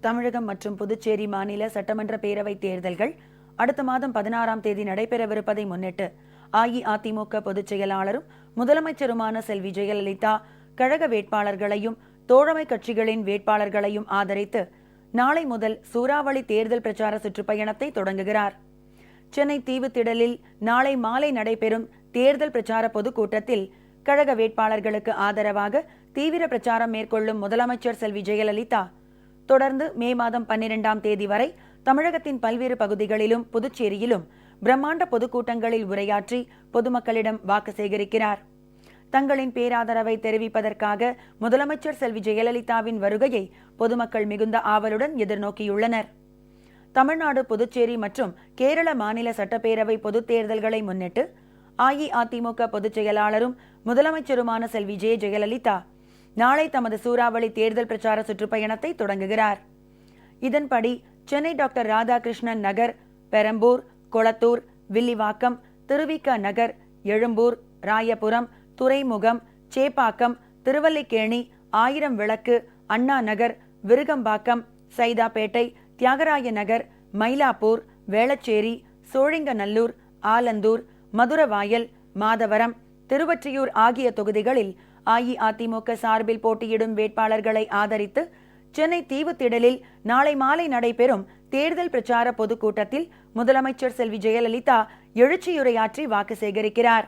தமிழகம் மற்றும் புதுச்சேரி மாநில சட்டமன்ற பேரவை தேர்தல்கள் அடுத்த மாதம் பதினாறாம் தேதி நடைபெறவிருப்பதை முன்னிட்டு அஇஅதிமுக பொதுச் செயலாளரும் முதலமைச்சருமான செல்வி ஜெயலலிதா கழக வேட்பாளர்களையும் தோழமை கட்சிகளின் வேட்பாளர்களையும் ஆதரித்து நாளை முதல் சூறாவளி தேர்தல் பிரச்சார சுற்றுப்பயணத்தை தொடங்குகிறார். சென்னை தீவுத்திடலில் நாளை மாலை நடைபெறும் தேர்தல் பிரச்சார பொதுக்கூட்டத்தில் கழக வேட்பாளர்களுக்கு ஆதரவாக தீவிர பிரச்சாரம் மேற்கொள்ளும் முதலமைச்சர் செல்வி ஜெயலலிதா தொடர்ந்து மே மாதம் பன்னிரெண்டாம் தேதி வரை தமிழகத்தின் பல்வேறு பகுதிகளிலும் புதுச்சேரியிலும் பிரம்மாண்ட பொதுக்கூட்டங்களில் உரையாற்றி பொதுமக்களிடம் வாக்கு சேகரிக்கிறார். தங்களின் பேராதரவை தெரிவிப்பதற்காக முதலமைச்சர் செல்வி ஜெயலலிதாவின் வருகையை பொதுமக்கள் மிகுந்த ஆவலுடன் எதிர்நோக்கியுள்ளனர். தமிழ்நாடு புதுச்சேரி மற்றும் கேரள மாநில சட்டப்பேரவை பொதுத் தேர்தல்களை முன்னிட்டு அஇஅதிமுக பொதுச் செயலாளரும் முதலமைச்சருமான செல்வி ஜெ ஜெயலலிதா நாளை தமது சூறாவளி தேர்தல் பிரச்சார சுற்றுப்பயணத்தை தொடங்குகிறார். இதன்படி சென்னை டாக்டர் ராதாகிருஷ்ணன் நகர் பெரம்பூர் கொளத்தூர் வில்லிவாக்கம் திருவிக நகர் எழும்பூர் ராயபுரம் துறைமுகம் சேப்பாக்கம் திருவல்லிக்கேணி ஆயிரம் விளக்கு அண்ணா நகர் விருகம்பாக்கம் சைதாப்பேட்டை தியாகராய நகர் மயிலாப்பூர் வேளச்சேரி சோழிங்கநல்லூர் ஆலந்தூர் மதுரவாயல் மாதவரம் திருவற்றியூர் ஆகிய தொகுதிகளில் அஇஅதிமுக சார்பில் போட்டியிடும் வேட்பாளர்களை ஆதரித்து சென்னை தீவுத்திடலில் நாளை மாலை நடைபெறும் தேர்தல் பிரச்சார பொதுக்கூட்டத்தில் முதலமைச்சர் செல்வி ஜெயலலிதா எழுச்சியுரையாற்றி வாக்கு சேகரிக்கிறார்.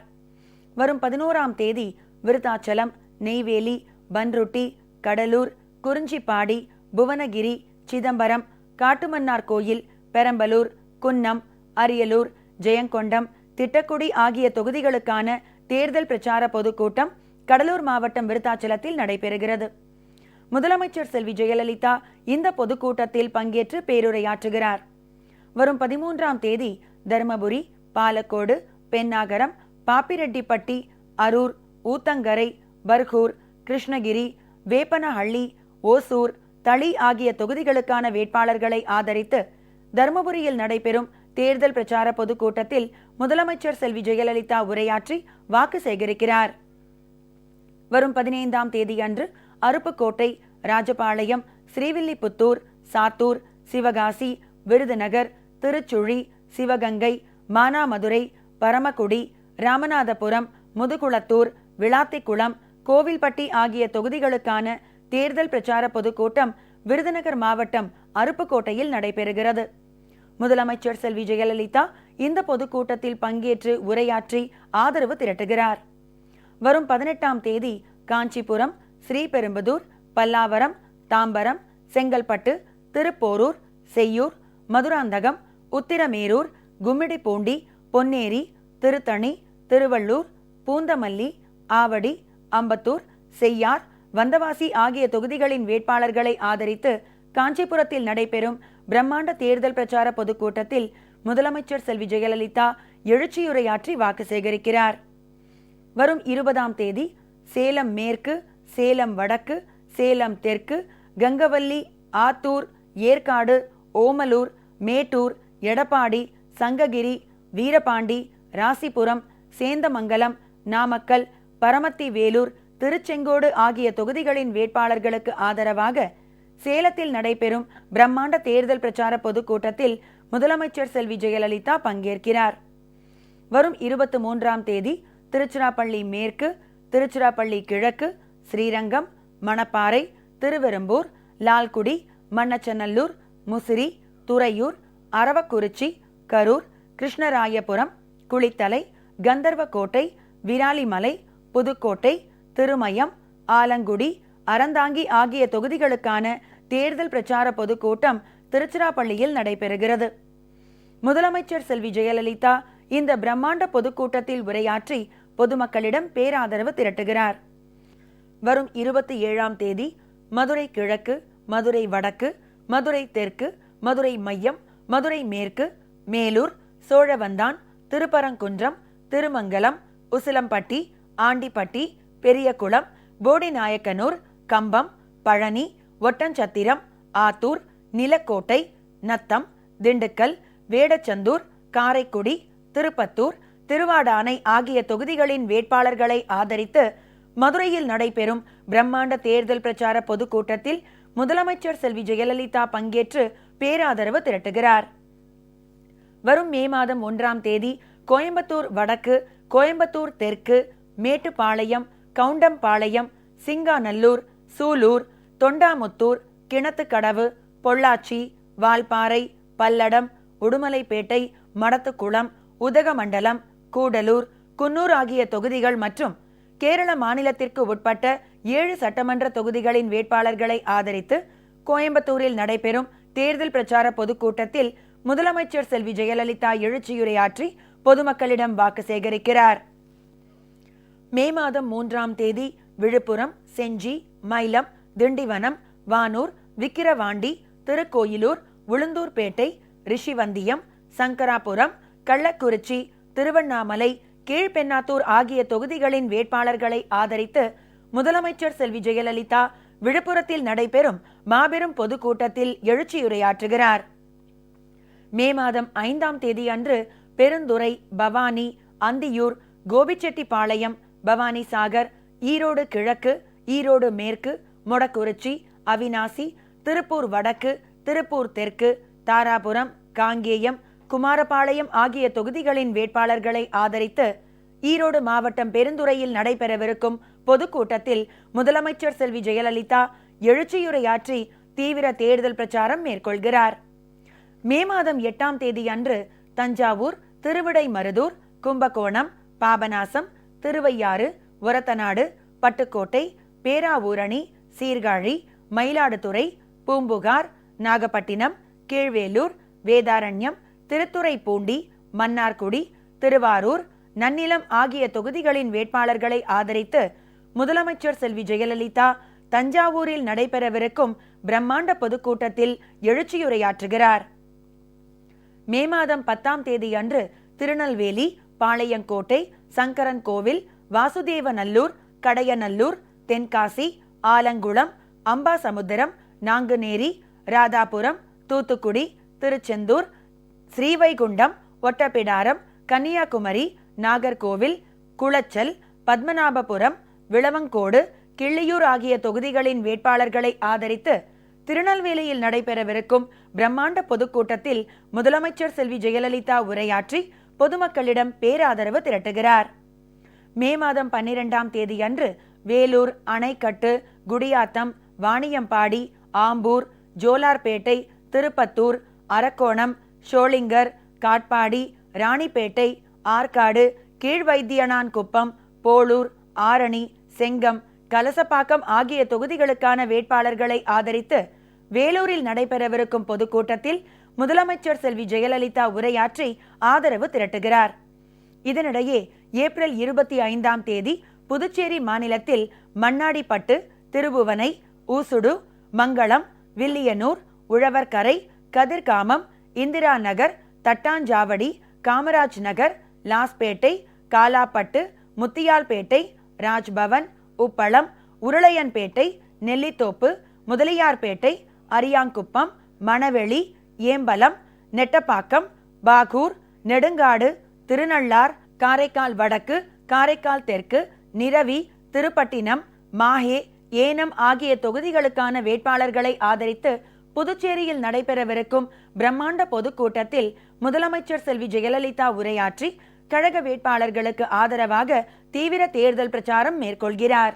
வரும் பதினோராம் தேதி விருத்தாச்சலம் நெய்வேலி பன்ருட்டி கடலூர் குறிஞ்சிப்பாடி புவனகிரி சிதம்பரம் காட்டுமன்னார் கோயில் பெரம்பலூர் குன்னம் அரியலூர் ஜெயங்கொண்டம் திட்டக்குடி ஆகிய தொகுதிகளுக்கான தேர்தல் பிரச்சார பொதுக்கூட்டம் கடலூர் மாவட்டம் விருத்தாச்சலத்தில் நடைபெறுகிறது. முதலமைச்சர் செல்வி ஜெயலலிதா இந்த பொதுக்கூட்டத்தில் பங்கேற்று பேருரையாற்றுகிறார். வரும் பதிமூன்றாம் தேதி தருமபுரி பாலக்கோடு பென்னாகரம் பாப்பிரெட்டிப்பட்டி அரூர் ஊத்தங்கரை பர்கூர் கிருஷ்ணகிரி வேப்பனஹள்ளி ஓசூர் தளி ஆகிய தொகுதிகளுக்கான வேட்பாளர்களை ஆதரித்து தருமபுரியில் நடைபெறும் தேர்தல் பிரச்சார பொதுக்கூட்டத்தில் முதலமைச்சர் செல்வி ஜெயலலிதா உரையாற்றி வாக்கு சேகரிக்கிறார். வரும் பதினைந்தாம் தேதியன்று அருப்புக்கோட்டை ராஜபாளையம் ஸ்ரீவில்லிபுத்தூர் சாத்தூர் சிவகாசி விருதுநகர் திருச்சுழி சிவகங்கை மானாமதுரை பரமக்குடி ராமநாதபுரம் முதுகுளத்தூர் விளாத்திக்குளம் கோவில்பட்டி ஆகிய தொகுதிகளுக்கான தேர்தல் பிரச்சார பொதுக்கூட்டம் விருதுநகர் மாவட்டம் அருப்புக்கோட்டையில் நடைபெறுகிறது. முதலமைச்சர் செல்வி ஜெயலலிதா இந்த பொதுக்கூட்டத்தில் பங்கேற்று உரையாற்றி ஆதரவு திரட்டுகிறார். வரும் பதினெட்டாம் தேதி காஞ்சிபுரம் ஸ்ரீபெரும்புதூர் பல்லாவரம் தாம்பரம் செங்கல்பட்டு திருப்போரூர் செய்யூர் மதுராந்தகம் உத்திரமேரூர் கும்மிடிப்பூண்டி பொன்னேரி திருத்தணி திருவள்ளூர் பூந்தமல்லி ஆவடி அம்பத்தூர் செய்யார் வந்தவாசி ஆகிய தொகுதிகளின் வேட்பாளர்களை ஆதரித்து காஞ்சிபுரத்தில் நடைபெறும் பிரம்மாண்ட தேர்தல் பிரச்சார பொதுக்கூட்டத்தில் முதலமைச்சர் செல்வி ஜெயலலிதா எழுச்சியுரையாற்றி வாக்கு சேகரிக்கிறார். வரும் இருபதாம் தேதி சேலம் மேற்கு சேலம் வடக்கு சேலம் தெற்கு கங்கவல்லி ஆத்தூர் ஏற்காடு ஓமலூர் மேட்டூர் எடப்பாடி சங்ககிரி வீரபாண்டி ராசிபுரம் சேந்தமங்கலம் நாமக்கல் பரமத்தி வேலூர் திருச்செங்கோடு ஆகிய தொகுதிகளின் வேட்பாளர்களுக்கு ஆதரவாக சேலத்தில் நடைபெறும் பிரம்மாண்ட தேர்தல் பிரச்சார பொதுக்கூட்டத்தில் முதலமைச்சர் செல்வி ஜெயலலிதா பங்கேற்கிறார். வரும் இருபத்தி மூன்றாம் தேதி திருச்சிராப்பள்ளி மேற்கு திருச்சிராப்பள்ளி கிழக்கு ஸ்ரீரங்கம் மணப்பாறை திருவெரும்பூர் லால்குடி மண்ணச்சநல்லூர் முசிறி துறையூர் அரவக்குறிச்சி கரூர் கிருஷ்ணராயபுரம் குளித்தலை கந்தர்வக்கோட்டை விராலிமலை புதுக்கோட்டை திருமயம் ஆலங்குடி அறந்தாங்கி ஆகிய தொகுதிகளுக்கான தேர்தல் பிரச்சார பொதுக்கூட்டம் திருச்சிராப்பள்ளியில் நடைபெறுகிறது. முதலமைச்சர் செல்வி ஜெயலலிதா இந்த பிரம்மாண்ட பொதுக்கூட்டத்தில் உரையாற்றி பொதுமக்களிடம் பேராதரவு திரட்டுகிறார். வரும் இருபத்தி ஏழாம் தேதி மதுரை கிழக்கு மதுரை வடக்கு மதுரை தெற்கு மதுரை மையம் மதுரை மேற்கு மேலூர் சோழவந்தான் திருப்பரங்குன்றம் திருமங்கலம் உசிலம்பட்டி ஆண்டிப்பட்டி பெரியகுளம் போடிநாயக்கனூர் கம்பம் பழனி ஒட்டஞ்சத்திரம் ஆத்தூர் நிலக்கோட்டை நத்தம் திண்டுக்கல் வேடச்சந்தூர் காரைக்குடி திருப்பத்தூர் திருவாடானை ஆகிய தொகுதிகளின் வேட்பாளர்களை ஆதரித்து மதுரையில் நடைபெறும் பிரம்மாண்ட தேர்தல் பிரச்சார பொதுக்கூட்டத்தில் முதலமைச்சர் செல்வி ஜெயலலிதா பங்கேற்று பேராதரவு திரட்டுகிறார். வரும் மே மாதம் ஒன்றாம் தேதி கோயம்புத்தூர் வடக்கு கோயம்புத்தூர் தெற்கு மேட்டுப்பாளையம் கவுண்டம்பாளையம் சிங்காநல்லூர் சூலூர் தொண்டாமுத்தூர் கிணத்துக்கடவு பொள்ளாச்சி வால்பாறை பல்லடம் உடுமலைப்பேட்டை மடத்துக்குளம் உதகமண்டலம் கூடலூர் குன்னூர் ஆகிய தொகுதிகள் மற்றும் கேரள மாநிலத்திற்கு உட்பட்ட ஏழு சட்டமன்ற தொகுதிகளின் வேட்பாளர்களை ஆதரித்து கோயம்புத்தூரில் நடைபெறும் தேர்தல் பிரச்சார பொதுக்கூட்டத்தில் முதலமைச்சர் செல்வி ஜெயலலிதா எழுச்சியுரையாற்றி பொதுமக்களிடம் வாக்கு சேகரிக்கிறார். மே மாதம் மூன்றாம் தேதி விழுப்புரம் செஞ்சி மயிலம் திண்டிவனம் வானூர் விக்கிரவாண்டி திருக்கோயிலூர் உளுந்தூர்பேட்டை ரிஷிவந்தியம் சங்கராபுரம் கள்ளக்குறிச்சி திருவண்ணாமலை கீழ்பெண்ணாத்தூர் ஆகிய தொகுதிகளின் வேட்பாளர்களை ஆதரித்து முதலமைச்சர் செல்வி ஜெயலலிதா விழுப்புரத்தில் நடைபெறும் மாபெரும் பொதுக்கூட்டத்தில் எழுச்சியுரையாற்றுகிறார். மே மாதம் ஐந்தாம் தேதி அன்று பெருந்துறை பவானி அந்தியூர் கோபிச்செட்டிப்பாளையம் பவானி சாகர் ஈரோடு கிழக்கு ஈரோடு மேற்கு மொடக்குறிச்சி அவினாசி திருப்பூர் வடக்கு திருப்பூர் தெற்கு தாராபுரம் காங்கேயம் குமாரபாளையம் ஆகிய தொகுதிகளின் வேட்பாளர்களை ஆதரித்து ஈரோடு மாவட்டம் பெருந்துறையில் நடைபெறவிருக்கும் பொதுக்கூட்டத்தில் முதலமைச்சர் செல்வி ஜெயலலிதா எழுச்சியுரையாற்றி தீவிர தேர்தல் பிரச்சாரம் மேற்கொள்கிறார். மே மாதம் எட்டாம் தேதி அன்று தஞ்சாவூர் திருவிடைமருதூர் கும்பகோணம் பாபநாசம் திருவையாறு ஒரத்தநாடு பட்டுக்கோட்டை பேராவூரணி சீர்காழி மயிலாடுதுறை பூம்புகார் நாகப்பட்டினம் கீழ்வேலூர் வேதாரண்யம் திருத்துறைப்பூண்டி மன்னார்குடி திருவாரூர் நன்னிலம் ஆகிய தொகுதிகளின் வேட்பாளர்களை ஆதரித்து முதலமைச்சர் செல்வி ஜெயலலிதா தஞ்சாவூரில் நடைபெறவிருக்கும் பிரம்மாண்ட பொதுக்கூட்டத்தில் எழுச்சியுரையாற்றுகிறார். மே மாதம் பத்தாம் தேதி அன்று திருநெல்வேலி பாளையங்கோட்டை சங்கரன் கோவில் வாசுதேவநல்லூர் கடையநல்லூர் தென்காசி ஆலங்குளம் அம்பாசமுத்திரம் நாங்குநேரி ராதாபுரம் தூத்துக்குடி திருச்செந்தூர் ஸ்ரீவைகுண்டம் ஒட்டப்பிடாரம் கன்னியாகுமரி நாகர்கோவில் குளச்சல் பத்மநாபபுரம் விளவங்கோடு கிள்ளியூர் ஆகிய தொகுதிகளின் வேட்பாளர்களை ஆதரித்து திருநெல்வேலியில் நடைபெறவிருக்கும் பிரம்மாண்ட பொதுக்கூட்டத்தில் முதலமைச்சர் செல்வி ஜெயலலிதா உரையாற்றி பொதுமக்களிடம் பேராதரவு திரட்டுகிறார். மே மாதம் பன்னிரெண்டாம் தேதியன்று வேலூர் அணைக்கட்டு குடியாத்தம் வாணியம்பாடி ஆம்பூர் ஜோலார்பேட்டை திருப்பத்தூர் அரக்கோணம் ஷோளிங்கர் காட்பாடி ராணிப்பேட்டை ஆற்காடு கீழ்வைத்தியனான்குப்பம் போளூர் ஆரணி செங்கம் கலசப்பாக்கம் ஆகிய தொகுதிகளுக்கான வேட்பாளர்களை ஆதரித்து வேலூரில் நடைபெறவிருக்கும் பொதுக்கூட்டத்தில் முதலமைச்சர் செல்வி ஜெயலலிதா உரையாற்றி ஆதரவு திரட்டுகிறார். இதனிடையே ஏப்ரல் இருபத்தி ஐந்தாம் தேதி புதுச்சேரி மாநிலத்தில் மண்ணாடிப்பட்டு திருபுவனை ஊசுடு மங்களம் வில்லியனூர் உழவர்கரை கதிர்காமம் இந்திரா நகர் தட்டாஞ்சாவடி காமராஜ் நகர் லாஸ்பேட்டை காலாப்பட்டு முத்தியால்பேட்டை ராஜ்பவன் உப்பளம் உருளையன்பேட்டை நெல்லித்தோப்பு முதலியார்பேட்டை அரியாங்குப்பம் மணவெளி ஏம்பலம் நெட்டப்பாக்கம் பாகூர் நெடுங்காடு திருநள்ளார் காரைக்கால் வடக்கு காரைக்கால் தெற்கு நிரவி திருப்பட்டினம் மாஹே ஏனம் ஆகிய தொகுதிகளுக்கான வேட்பாளர்களை ஆதரித்து புதுச்சேரியில் நடைபெறவிருக்கும் பிரம்மாண்ட பொதுக்கூட்டத்தில் முதலமைச்சர் செல்வி ஜெயலலிதா உரையாற்றி கழக வேட்பாளர்களுக்கு ஆதரவாக தீவிர தேர்தல் பிரச்சாரம் மேற்கொள்கிறார்.